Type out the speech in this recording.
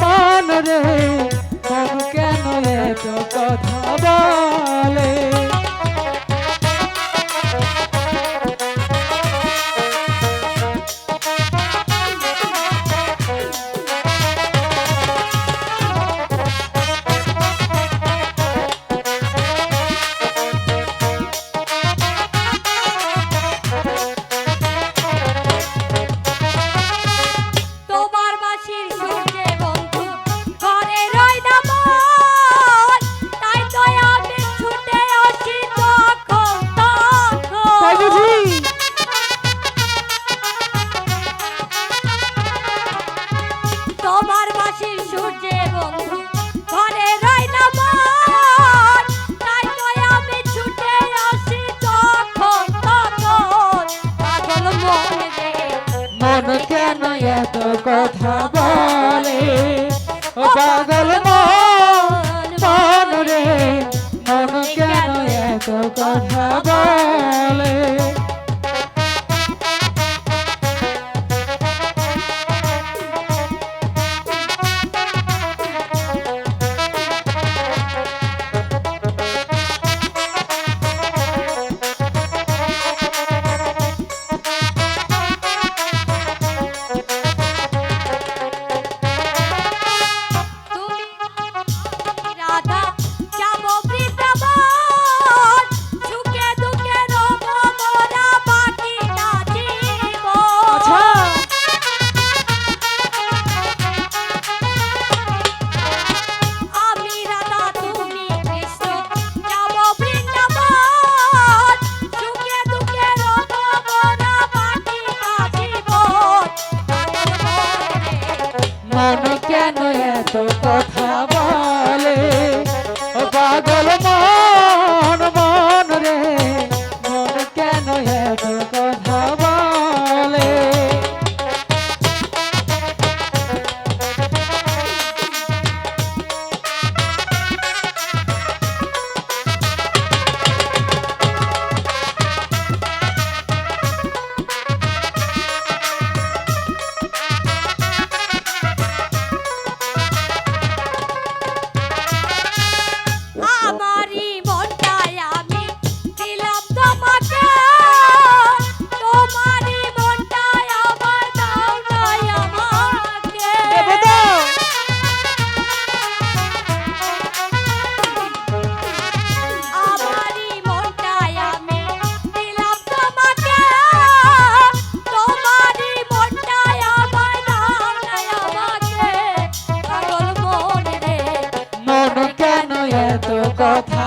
বানরে মন কেন এত কথা বলে? ও পাগল মন রে মন কেন এত কথা বলে? এত কথা